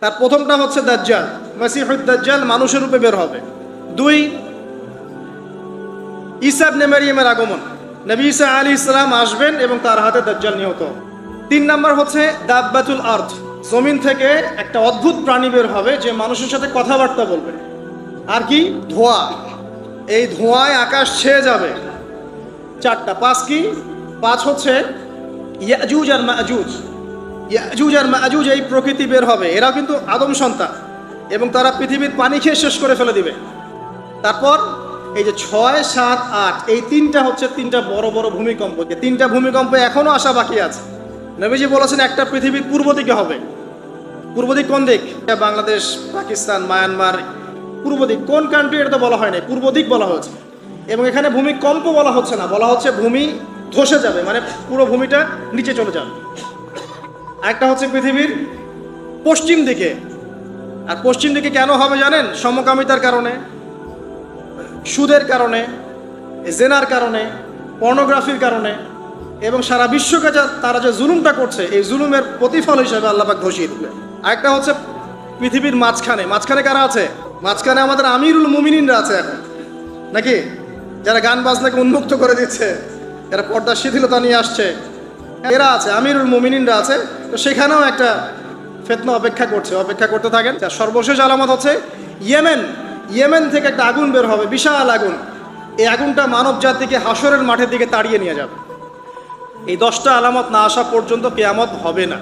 তার প্রথমটা হচ্ছে দাজ্জাল। মাসিহুদ দাজ্জাল মানুষের রূপে বের হবে। দুই ইসাব নেমারিয়ামের আগমন। নবী ইসা আলী ইসলাম আসবেন এবং তার হাতে দাজ্জাল নিহত। তিন নাম্বার হচ্ছে দাব্বাতুল আর্থ জমিন থেকে একটা অদ্ভুত প্রাণী বের হবে যে মানুষের সাথে কথাবার্তা বলবে। আর কি? ধোঁয়া। এই ধোঁয়ায় আকাশ ছেয়ে যাবে। চারটা। পাঁচ কি? পাঁচ হচ্ছে ইয়াজুজ আর মাজুজ। ইয়াজুজ আর মাজুজ এই প্রকৃতি বের হবে। এরাও কিন্তু আদম সন্তান এবং তারা পৃথিবীর পানি খেয়ে শেষ করে ফেলে দিবে। তারপর এই যে ছয়, সাত, আট, এই তিনটা হচ্ছে তিনটা বড় বড় ভূমিকম্প। যে তিনটা ভূমিকম্প এখনও আসা বাকি আছে। নবীজি বলেছেন, একটা পৃথিবীর পূর্ব দিকে হবে। পূর্ব দিক কোন দিক? বাংলাদেশ, পাকিস্তান, মায়ানমার। পূর্ব দিক কোন কান্ট্রি এটা তো বলা হয় নাই, পূর্ব দিক বলা হয়েছে। এবং এখানে ভূমিকম্প বলা হচ্ছে না, বলা হচ্ছে ভূমি ধসে যাবে মানে পুরো ভূমিটা নিচে চলে যাবে। একটা হচ্ছে পৃথিবীর পশ্চিম দিকে। আর পশ্চিম দিকে কেন হবে জানেন? সমকামিতার কারণে, সুদের কারণে, জেনার কারণে, পর্নোগ্রাফির কারণে, এবং সারা বিশ্বকে যা তারা যে জুলুমটা করছে, এই জুলুমের প্রতিফল হিসাবে আল্লাপাক ঘোষিয়ে দিবে আরেকটা হচ্ছে পৃথিবীর মাঝখানে। মাঝখানে কারা আছে? মাঝখানে আমাদের আমিরুল মুমিনিনরা আছে এখন। নাকি? যারা গান বাজনাকে উন্মুক্ত করে দিচ্ছে, যারা পর্দার শিথিলতা নিয়ে আসছে। এরা আছে, আমিরুল মুমিনিনরা আছে, তো সেখানেও একটা ফেতনা অপেক্ষা করছে, অপেক্ষা করতে থাকেন। সর্বশেষ আলামত হচ্ছে ইয়েমেন। ইয়েমেন থেকে একটা আগুন বের হবে, বিশাল আগুন। এই আগুনটা মানব জাতিকে হাসরের মাঠের দিকে তাড়িয়ে নিয়ে যাবে। এই দশটা আলামত না আসা পর্যন্ত কেয়ামত হবে না।